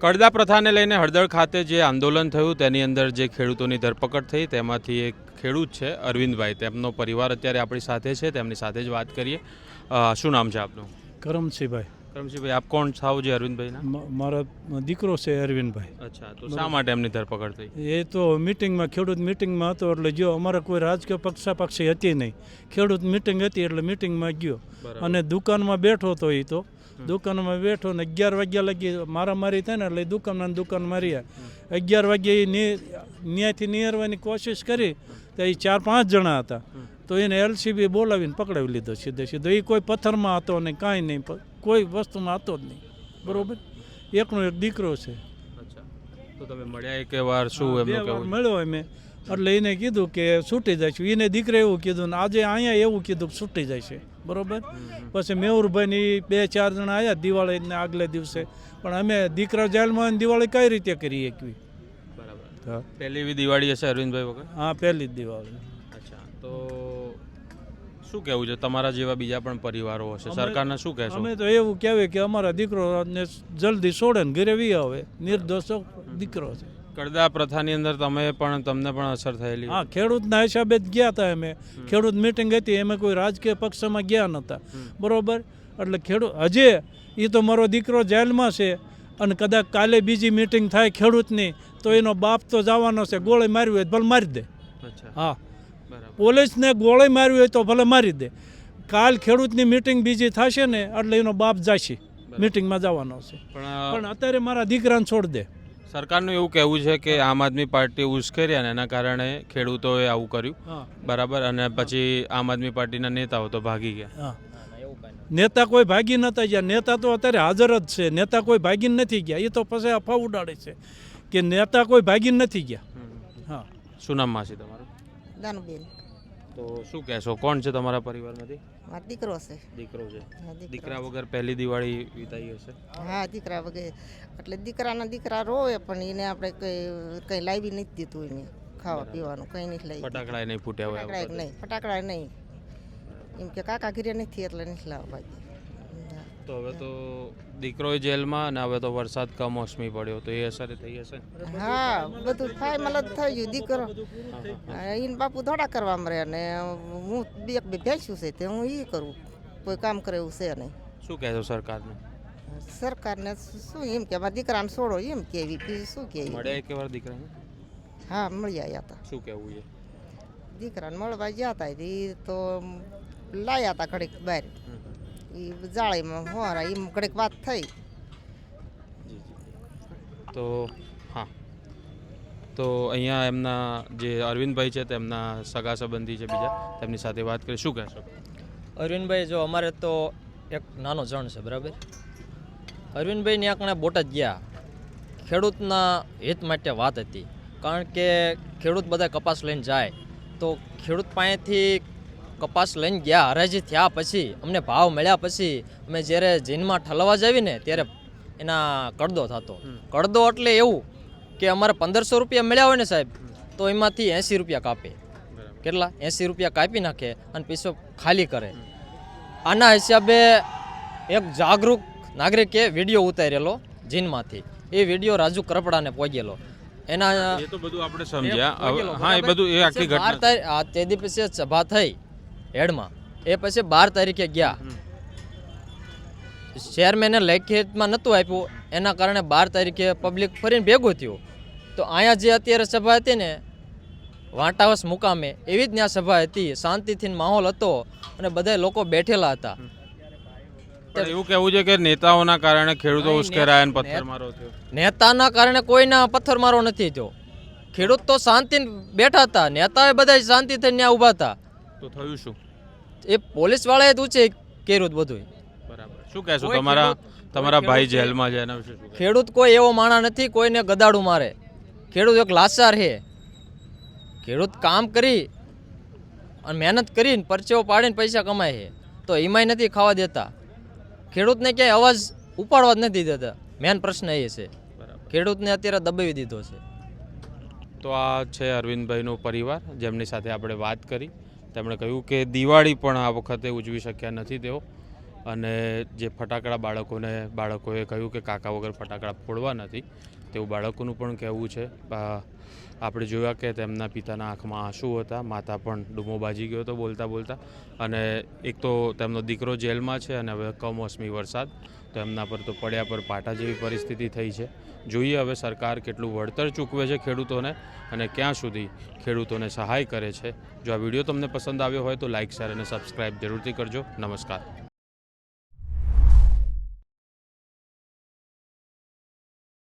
કડદા પ્રથાને લઈને હળદળ ખાતે જે આંદોલન થયું તેની અંદર જે ખેડૂતોની ધરપકડ થઈ તેમાંથી એક ખેડૂત છે અરવિંદભાઈ. તેમનો પરિવાર અત્યારે આપણી સાથે છે તેમની સાથે જ વાત કરીએ. શું નામ છે આપનું? કરમસિંહભાઈ કરમસિંહભાઈ આપ કોણ થાવ જે અરવિંદભાઈના? મારો દીકરો છે અરવિંદભાઈ. અચ્છા તો શા માટે એમની ધરપકડ થઈ? એ તો મિટિંગમાં ખેડૂત મિટિંગમાં હતો એટલે જો અમારે કોઈ રાજકીય પક્ષાપક્ષી હતી નહીં. ખેડૂત મિટિંગ હતી એટલે મિટિંગમાં ગયો. અને દુકાનમાં બેઠો હતો એ તો. દુકાનમાં બેઠો ને અગિયાર વાગ્યા લગી મારામારી થાય ને એટલે દુકાન દુકાનમાં દુકાન મારીએ. અગિયાર વાગ્યે એ ન્યાયથી નિયરવાની કોશિશ કરી તો એ ચાર પાંચ જણા હતા. તો એને એલસીબી બોલાવીને પકડાવી લીધો સીધે સીધો. એ કોઈ પથ્થરમાં હતો ને કાંઈ નહીં કોઈ વસ્તુમાં હતો જ નહીં. બરોબર? એકનો એક દીકરો છે. તો તમે મળ્યા એક વાર શું મળ્યો અમે. એટલે એને કીધું કે છૂટી જાય છે એને દીકરે એવું કીધું ને આજે અહીંયા એવું કીધું કે છૂટી છે બરોબર? પછી મેહુરભાઈ બે ચાર જણા આવ્યા દિવાળીને આગલે દિવસે. પણ અમે દીકરા જેલમાં દિવાળી કઈ રીતે કરી એકવી બરાબર. હા પહેલી એવી દિવાળી હશે અરવિંદભાઈ વગર? હા પહેલી જ દિવાળી. અચ્છા. તો શું કહેવું છે? તમારા જેવા બીજા પણ પરિવારો હશે? સરકારને શું કહેશો? અમે તો એવું કહેવાય કે અમારા દીકરો જલ્દી છોડે ને ઘરે વી આવે. નિર્દોષ દીકરો છે. કડદા પ્રથાની અંદર તમે પણ તમને પણ અસર થયેલી હા ખેડૂતના હિસાબે જ ગયા હતા અમે. ખેડૂત મિટિંગ હતી એમાં કોઈ રાજકીય પક્ષમાં ગયા નહોતા બરોબર? એટલે ખેડૂત હજે એ તો મારો દીકરો જેલમાં છે અને કદાચ કાલે બીજી મિટિંગ થાય ખેડૂતની તો એનો બાપ તો જવાનો છે ગોળી મારવી હોય ભલે મારી દે. હા. પોલીસને ગોળી મારવી હોય તો ભલે મારી દે. કાલ ખેડૂતની મિટિંગ બીજી થશે ને એટલે એનો બાપ જશે. મિટિંગમાં જવાનો છે. પણ અત્યારે મારા દીકરાને છોડ દે. સરકારનું એવું કહેવું છે કે આમ આદમી પાર્ટી ઉશ્કેર્યા ને એના કારણે ખેડૂતોએ આવું કર્યું. બરાબર? અને પછી આમ આદમી પાર્ટીના નેતાઓ તો ભાગી ગયા. હા. નેતા કોઈ ભાગી નતા ગયા નેતા તો અત્યારે હાજર જ છે. નેતા કોઈ ભાગી નથી ગયા. એ તો પછી અફવા ઉડાડે છે કે નેતા કોઈ ભાગી નથી ગયા. હા. શું નામ માસી તમારું? દાનુબેન. તો શું કહેશો? કોણ છે તમારા પરિવારમાંથી? મારો દીકરો છે. દીકરો છે. દીકરા વગર પહેલી દિવાળી વિતાઈ હશે? હા દીકરા વગર. એટલે દીકરાના દીકરા રોવે પણ એને આપણે કઈ કઈ લાવી નથી દીધું એને ખાવા પીવાનું કઈ નથી લાવી ફટાકડા નહીં ફૂટ્યા હોય ફટાકડા નહીં ફટાકડા નહીં. એમ કે કાકા ઘીરે નથી એટલે નથી લાવવા તો હવે તો દીકરો જેલમાં અને હવે તો વરસાદ કમોસમી પડ્યો તો એ અસર થઈ હશે હા બધું થાય મતલબ થઈ ગયું દીકરો. એને બાપુ થોડા કરવા રહે અને હું બે બે ભેંસ્યું છે તે હું એ કરું. કોઈ કામ કરે એવું છે નહીં. શું કહેશો સરકારને? સરકારને શું એમ કે મારા દીકરાને છોડો એમ કેવી બીજું શું કે મળ્યા એક વાર દીકરાને? હા મળી આવ્યા હતા શું કહેવું છે દીકરાને મળવા ગયા હતા એ તો લાયા હતા ઘડીક બહાર. એ જાળીમાં હોરા એમ ઘડીક વાત થઈ. જી જી તો હા. તો અહીંયા એમના જે અરવિંદભાઈ છે તેમના સગા સંબંધી છે બીજા તેમની સાથે વાત કરી. શું કહેશો? અરવિંદભાઈ જો અમારે તો એક નાનો જણ છે બરાબર? અરવિંદભાઈ ને કણે બોટાદ ગયા. ખેડૂતના હિત માટે વાત હતી. કારણ કે ખેડૂત બધા કપાસ લઈને જાય. તો ખેડૂત પાસેથી કપાસ લઈને ગયા હરાજી થયા પછી અમને ભાવ મળ્યા પછી અમે જ્યારે જીનમાં ઠલવા જઈએ ને ત્યારે એના કડદો થતો. કડદો એટલે એવું કે અમારે પંદરસો રૂપિયા મળ્યા હોય ને સાહેબ તો એમાંથી એંસી રૂપિયા કાપે. કેટલા? એંસી રૂપિયા કાપી નાખે અને પીસો ખાલી કરે. આના હિસાબે એક જાગૃત નાગરિકે વીડિયો ઉતારેલો જીનમાંથી. એ વીડિયો રાજુ કરપડાને પહોંચેલો એના એ તો બધું આપણે સમજ્યા. હા એ બધું એ આખી ઘટના. તે દિવસે સભા થઈ. હેડમાં. એ પછી બાર તારીખે ગયા. ચેરમેને લેખિતમાં નહોતું આપ્યું. એના કારણે બાર તારીખે પબ્લિક ફરીને ભેગું થયું. તો અહીંયા જે અત્યારે સભા હતી ને વાંટાવસ મુકામે એવી જ ત્યાં સભા હતી. શાંતિથી માહોલ હતો અને બધા લોકો બેઠેલા હતા. એવું કહેવું છે કે નેતાઓના કારણે ખેડૂતો ઉશ્કેરાયા પથ્થરમારો થયો. નેતાના કારણે કોઈના પથ્થરમારો નથી થયો. ખેડૂત તો શાંતિ બેઠા હતા. નેતાએ બધા શાંતિ થઈને ત્યાં ઊભા હતા. તો થયું શું? એ પોલીસ વાળાએ જ ઊંચે કર્યું બધું બરાબર. શું કહેશો તમારા તમારા ભાઈ જેલમાં છે એના વિશે શું કહેશો? ખેડૂત કોઈ એવો માણા નથી કોઈને ગદાડું મારે. ખેડૂત એક લાચાર છે. ખેડૂત કામ કરી અને મહેનત કરીને પરચેવો પાડીને પૈસા કમાય છે. તો એમાંય નથી ખાવા દેતા. ખેડૂતને ક્યાંય અવાજ ઉપાડવા જ નથી દેતા. મેન પ્રશ્ન એ છે. બરાબર. ખેડૂતને અત્યારે દબાવી દીધો છે. તો આ છે અરવિંદભાઈનો પરિવાર. જેમની સાથે આપણે વાત કરી. તેમણે કહ્યું કે દિવાળી પણ આ વખતે ઉજવી શક્યા નથી તેઓ. અને જે ફટાકડા બાળકોને, બાળકોએ કહ્યું કે કાકા વગર ફટાકડા ફોડવા નથી, તેવું બાળકોનું પણ કહેવું છે. આપણે જોયા કે તેમના પિતાના આંખમાં આંસુ હતા, માતા પણ ડૂમો બાજી ગયો હતો બોલતા બોલતા. અને એક તો તેમનો દીકરો જેલમાં છે અને હવે કમોસમી વરસાદ, તો એમના પર તો પડ્યા પર પાટા જેવી પરિસ્થિતિ થઈ છે. જોઈએ હવે સરકાર કેટલું વળતર ચૂકવે છે ખેડૂતોને અને ક્યાં સુધી ખેડૂતોને સહાય કરે છે. જો આ વીડિયો તમને પસંદ આવ્યો હોય તો લાઇક શેર અને સબસ્ક્રાઈબ જરૂરથી કરજો. નમસ્કાર.